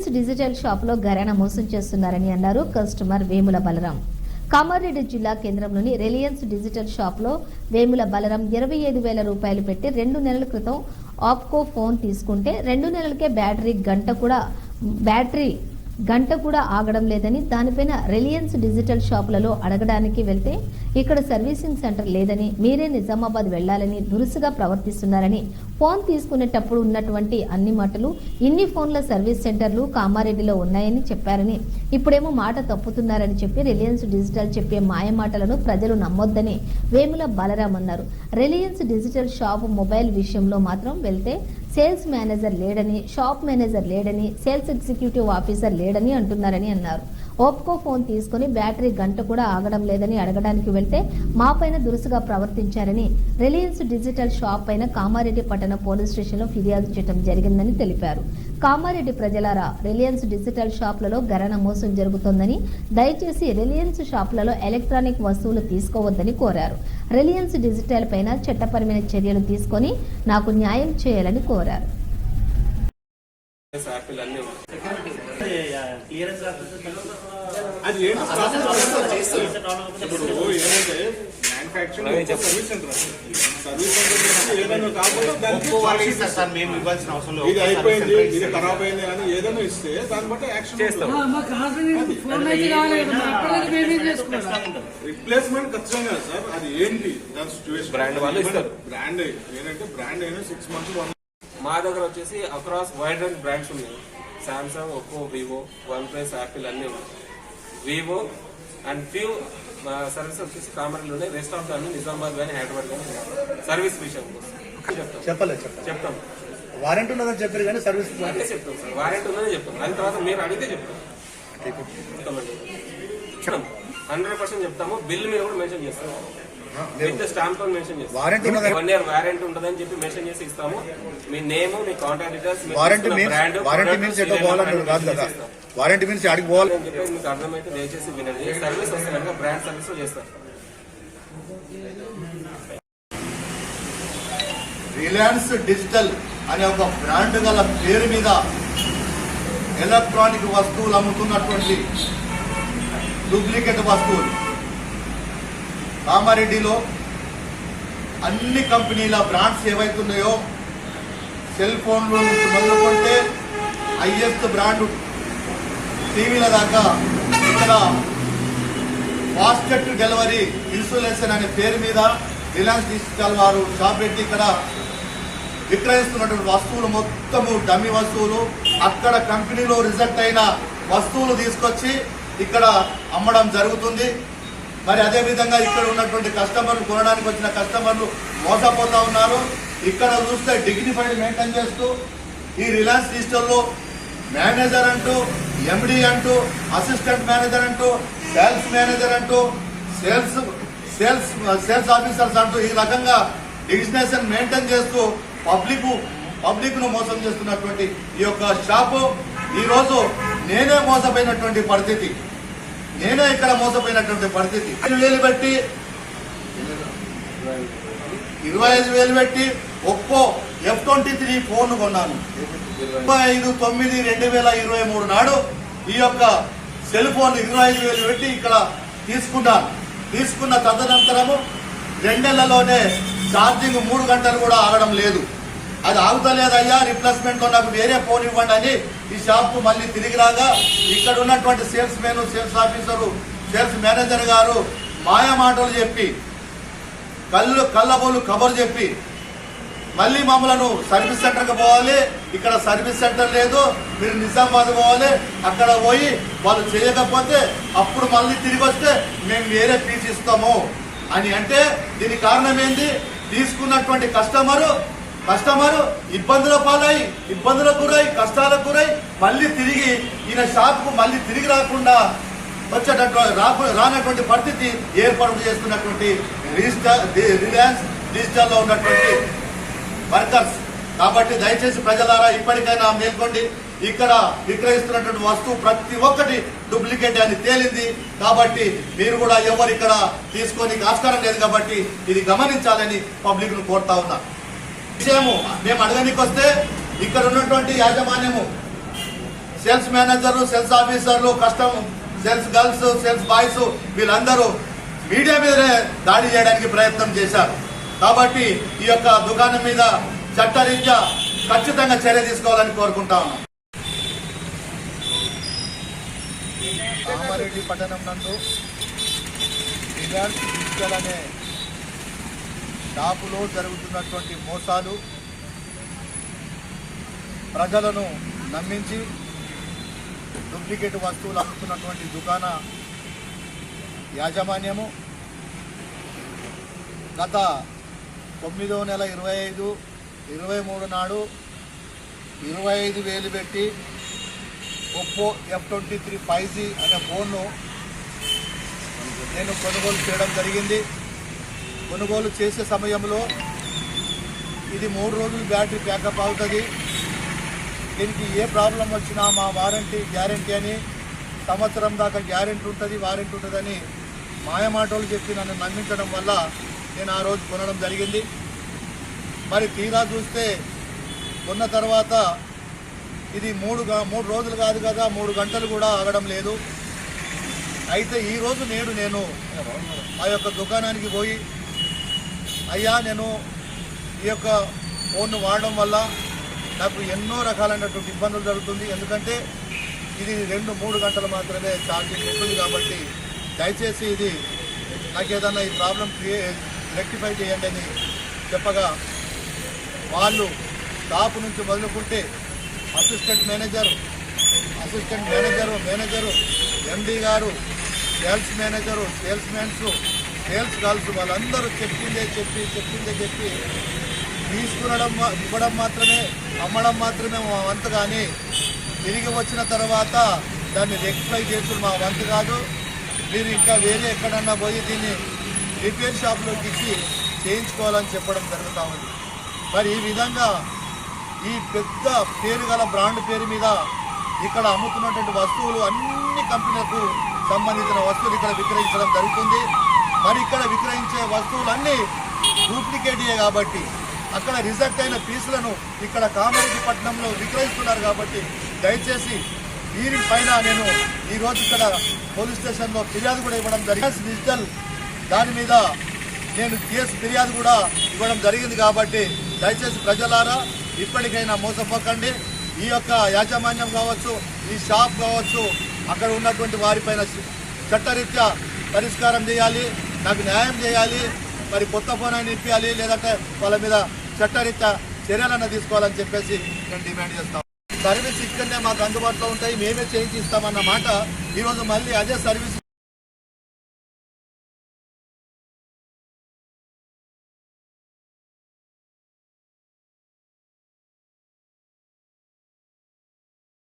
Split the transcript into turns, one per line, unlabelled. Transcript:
Reliance digital షాప్లో గరాణ మోసం చేస్తున్నారని అన్నారు కస్టమర్ వేముల బలరాం. కామారెడ్డి జిల్లా కేంద్రంలోని రిలయన్స్ డిజిటల్ షాప్లో వేముల బలరాం ఇరవై ఐదు వేల రూపాయలు పెట్టి రెండు నెలల క్రితం ఆప్కో ఫోన్ తీసుకుంటే రెండు నెలలకే బ్యాటరీ గంట కూడా బ్యాటరీ గంట కూడా ఆగడం లేదని దానిపైన రిలయన్స్ డిజిటల్ షాపులలో అడగడానికి వెళ్తే ఇక్కడ సర్వీసింగ్ సెంటర్ లేదని మీరే నిజామాబాద్ వెళ్ళాలని దురుసుగా ప్రవర్తిస్తున్నారని ఫోన్ తీసుకునేటప్పుడు ఉన్నటువంటి అన్ని మాటలు ఇన్ని ఫోన్ల సర్వీస్ సెంటర్లు కామారెడ్డిలో ఉన్నాయని చెప్పారని ఇప్పుడేమో మాట తప్పుతున్నారని చెప్పి రిలయన్స్ డిజిటల్ చెప్పే మాయ మాటలను ప్రజలు నమ్మొద్దని వేముల బలరాం అన్నారు. రిలయన్స్ డిజిటల్ షాప్ మొబైల్ విషయంలో మాత్రం వెళ్తే సేల్స్ మేనేజర్ లేడని షాప్ మేనేజర్ లేడని సేల్స్ ఎగ్జిక్యూటివ్ ఆఫీసర్ లేడని అంటున్నారని అన్నారు. ఓప్కో ఫోన్ తీసుకుని బ్యాటరీ గంట కూడా ఆగడం లేదని అడగడానికి వెళ్తే మా పైన దురుసుగా ప్రవర్తించారని రిలయన్స్ డిజిటల్ షాప్ పైన కామారెడ్డి పట్టణ పోలీస్ స్టేషన్లో ఫిర్యాదు చేయడం జరిగిందని తెలిపారు. కామారెడ్డి ప్రజలారా రిలయన్స్ డిజిటల్ షాపులలో గరణ మోసం జరుగుతోందని దయచేసి రిలయన్స్ షాపులలో ఎలక్ట్రానిక్ వస్తువులు తీసుకోవద్దని కోరారు. రిలయన్స్ డిజిటల్ పైన చట్టపరమైన చర్యలు తీసుకొని నాకు న్యాయం చేయాలని కోరారు.
అది ఇది అయిపోయింది ఇది ఖరాబ్ అయింది అని ఏదైనా ఇస్తే దాన్ని బట్టి యాక్షన్ రిప్లేస్మెంట్ ఖచ్చితంగా సార్ అది ఏంటి? దాని సిచ్యువేషన్
Brand వాళ్ళు ఇస్తారు.
బ్రాండ్ ఏంటంటే బ్రాండ్ అయినా సిక్స్ మంత్స్ వన్
మా దగ్గర వచ్చేసి అక్రాస్ వైడ్ రేంజ్ బ్రాండ్స్ ఉన్నాయి. Samsung Oppo Vivo OnePlus Apple అన్ని ఉన్నాయి. వివో అండ్ ఫ్యూ సర్వీస్ వచ్చేసి కామర్లు ఉన్నాయి రెస్టారెంట్ కానీ నిజామాబాద్ కానీ హైదరాబాద్ కానీ. సర్వీస్ విషయం చెప్తాం
చెప్పలేదు
చెప్తాం
వారంటీ ఉన్నదని చెప్పారు కానీ సర్వీస్
అంటే చెప్తాం సార్. వారంటీ ఉందని చెప్తాం దాని తర్వాత మీరు అడిగితే చెప్తాం చెప్తామండి హండ్రెడ్ పర్సెంట్ చెప్తాము. బిల్ మీద కూడా మెన్షన్ చేస్తాము. విత్ స్టాంప్ మెన్షన్ చేస్తాం
వారంటీ ఉన్నదని
వన్ ఇయర్ వారంటీ ఉంటుందని చెప్పి మెన్షన్ చేసి ఇస్తాము. మీ నేమ్ మీ contact details
means warranty means ఎటో పోవాలని కాదు కదా? వారంటీ మీన్స్ ఆడికి పోవాలి.
అని చెప్పేసి మీకు అర్థమైతే దయచేసి వినండి. సర్వీస్ వస్తే కనుక బ్రాండ్ సర్వీస్ చేస్తారు.
రిలయన్స్ డిజిటల్ అనే ఒక బ్రాండ్ గల పేరు మీద ఎలక్ట్రానిక్ వస్తువులు అమ్ముతున్నటువంటి డూప్లికేట్ వస్తువులు. కామారెడ్డిలో అన్ని కంపెనీల బ్రాండ్స్ ఏవైతున్నాయో సెల్ ఫోన్లు నుంచి మొదలుకుంటే హైయెస్ట్ బ్రాండ్ టీవీల దాకా ఇక్కడ బాస్కెట్ డెలివరీ ఇన్సులేషన్ అనే పేరు మీద రిలయన్స్ డిజిటల్ వారు షాప్ పెట్టి ఇక్కడ విక్రయిస్తున్నటువంటి వస్తువులు మొత్తము డమ్మి వస్తువులు. అక్కడ కంపెనీలో రిజెక్ట్ అయిన వస్తువులు తీసుకొచ్చి ఇక్కడ అమ్మడం జరుగుతుంది. మరి అదేవిధంగా ఇక్కడ ఉన్నటువంటి కస్టమర్లు కొనడానికి వచ్చిన కస్టమర్లు మోసపోతా ఉన్నారు. ఇక్కడ చూస్తే డిగ్నిఫైడ్ మెయింటైన్ చేస్తూ ఈ రిలయన్స్ డిజిటల్లో మేనేజర్ అంటూ ఎండి అంటూ అసిస్టెంట్ మేనేజర్ అంటూ సేల్స్ మేనేజర్ అంటూ సేల్స్ సేల్స్ సేల్స్ ఆఫీసర్స్ అంటూ ఈ రకంగా డిజినేషన్ మెయింటైన్ చేస్తూ పబ్లిక్ పబ్లిక్ను మోసం చేస్తున్నటువంటి ఈ యొక్క షాపు ఈరోజు నేనే మోసపోయినటువంటి పరిస్థితి. నేనే ఇక్కడ మోసపోయినటువంటి పరిస్థితి. వేలు పెట్టి ఇరవై ఐదు వేలు పెట్టి Oppo F twenty three phone కొన్నాను. ముప్పై ఐదు తొమ్మిది రెండు వేల ఇరవై మూడు నాడు ఈ యొక్క సెల్ ఫోన్ ఇరవై ఐదు వేలు పెట్టి ఇక్కడ తీసుకున్నాను. తీసుకున్న తదనంతరము రెండేళ్ళలోనే ఛార్జింగ్ మూడు గంటలు కూడా ఆగడం లేదు. అది ఆగుతలేదయ్యా రిప్లేస్మెంట్ నాకు వేరే ఫోన్ ఇవ్వండి అని ఈ షాప్ మళ్ళీ తిరిగి రాగా ఇక్కడ ఉన్నటువంటి sales men sales officer sales manager గారు మాయ మాటలు చెప్పి కళ్ళు కళ్ళబోలు కబర్ చెప్పి మళ్ళీ మమ్మలను సర్వీస్ సెంటర్కి పోవాలి. ఇక్కడ సర్వీస్ సెంటర్ లేదు. మీరు నిజామాబాద్ పోవాలి. అక్కడ పోయి వాళ్ళు చేయకపోతే అప్పుడు మళ్ళీ తిరిగి వస్తే మేము వేరే ఫీజు ఇస్తాము. అని అంటే దీని కారణం ఏంది? తీసుకున్నటువంటి కస్టమరు కస్టమరు ఇబ్బందుల పాలై ఇబ్బందులకు గురై కష్టాలకు గురై మళ్ళీ తిరిగి ఈయన షాప్కు మళ్ళీ తిరిగి రాకుండా వచ్చేటట్టు రాకు రానటువంటి పరిస్థితి ఏర్పాటు చేస్తున్నటువంటి డిజిటల్ రిలయన్స్ డిజిటల్లో ఉన్నటువంటి వర్కర్స్. కాబట్టి దయచేసి ప్రజలారా ఇప్పటికైనా మేల్కొండి. ఇక్కడ విక్రయిస్తున్నటువంటి వస్తువు ప్రతి ఒక్కటి డూప్లికేట్ అని తేలింది. కాబట్టి మీరు కూడా ఎవరు ఇక్కడ తీసుకొని ఆస్కారం లేదు కాబట్టి ఇది గమనించాలని పబ్లిక్ను కోరుతా ఉన్నా. విషయము మేము అడగనికి వస్తే ఇక్కడ ఉన్నటువంటి యాజమాన్యము
సేల్స్ మేనేజర్లు సేల్స్ ఆఫీసర్లు customer sales girls sales boys వీళ్ళందరూ మీడియా మీదనే దాడి చేయడానికి ప్రయత్నం చేశారు. కాబట్టి ఈ యొక్క దుకాణం మీద చట్టరీత్యా ఖచ్చితంగా చర్య తీసుకోవాలని కోరుకుంటా ఉన్నాం.
కామారెడ్డి పట్టణం నందు రిలయన్స్ డిజిటల్ అనే షాపులో జరుగుతున్నటువంటి మోసాలు ప్రజలను నమ్మించి డూప్లికేట్ వస్తువులు అమ్ముతున్నటువంటి దుకాణ యాజమాన్యము గత తొమ్మిదో నెల ఇరవై ఐదు ఇరవై మూడు నాడు ఇరవై ఐదు వేలు పెట్టి Oppo F twenty three five G అనే ఫోన్ను నేను కొనుగోలు చేయడం జరిగింది. కొనుగోలు చేసే సమయంలో ఇది మూడు రోజులు బ్యాటరీ బ్యాకప్ అవుతుంది. దీనికి ఏ ప్రాబ్లం వచ్చినా మా వారంటీ గ్యారంటీ అని సంవత్సరం దాకా గ్యారంటీ ఉంటుంది వారంటీ ఉంటుందని మాయమాటలు చెప్పి నన్ను నమ్మించడం వల్ల నేను ఆ రోజు కొనడం జరిగింది. మరి తీరా చూస్తే కొన్న తర్వాత ఇది మూడు మూడు రోజులు కాదు కదా మూడు గంటలు కూడా ఆగడం లేదు. అయితే ఈరోజు నేడు నేను ఆ యొక్క దుకాణానికి పోయి అయ్యా నేను ఈ యొక్క ఫోన్ను వాడడం వల్ల నాకు ఎన్నో రకాలైనటువంటి ఇబ్బందులు జరుగుతుంది. ఎందుకంటే ఇది రెండు మూడు గంటలు మాత్రమే ఛార్జింగ్ ఉంటుంది కాబట్టి దయచేసి ఇది నాకు ఏదన్నా ఈ ప్రాబ్లం రెక్టిఫై చేయండి అని చెప్పగా వాళ్ళు టాప్ నుంచి మొదలుకుంటే assistant manager assistant manager manager MD గారు sales manager sales mans sales girls వాళ్ళందరూ చెప్పిందే చెప్పి చెప్పిందే చెప్పి తీసుకునడం మా- ఇవ్వడం మాత్రమే అమ్మడం మాత్రమే మా వంతు కానీ తిరిగి వచ్చిన తర్వాత దాన్ని రెక్టిఫై చేసుడు మా వంతు కాదు. మీరు ఇంకా వేరే ఎక్కడన్నా పోయి దీన్ని రిపేర్ షాప్లోకి ఇచ్చి చేయించుకోవాలని చెప్పడం జరుగుతూ ఉంది. మరి ఈ విధంగా ఈ పెద్ద పేరు గల బ్రాండ్ పేరు మీద ఇక్కడ అమ్ముతున్నటువంటి వస్తువులు అన్ని కంపెనీలకు సంబంధించిన వస్తువులు ఇక్కడ విక్రయించడం జరుగుతుంది. మరి ఇక్కడ విక్రయించే వస్తువులన్నీ డూప్లికేటే కాబట్టి అక్కడ రిజెక్ట్ అయిన పీసులను ఇక్కడ కామారెడ్డి పట్టణంలో విక్రయిస్తున్నారు కాబట్టి దయచేసి వీరి పైన నేను ఈరోజు ఇక్కడ పోలీస్ స్టేషన్లో ఫిర్యాదు కూడా ఇవ్వడం జరిగింది. డిజిటల్ దాని మీద నేను కేసు ఫిర్యాదు కూడా ఇవ్వడం జరిగింది కాబట్టి దయచేసి ప్రజలారా ఇప్పటికైనా మోసపోకండి. ఈ యొక్క యాజమాన్యం కావచ్చు ఈ షాప్ కావచ్చు అక్కడ ఉన్నటువంటి వారిపైన చట్టరీత్యా పరిష్కారం చేయాలి నాకు న్యాయం చేయాలి మరి కొత్త ఫోన్ అయినా ఇప్పించాలి లేదంటే వాళ్ళ మీద చట్టరీత్యా చర్యలన్నా తీసుకోవాలని చెప్పేసి నేను డిమాండ్ చేస్తాం. సర్వీస్ ఇక్కడనే మాకు అందుబాటులో ఉంటాయి. మేమే చేయించి ఇస్తామన్న మాట ఈరోజు మళ్ళీ అదే సర్వీస్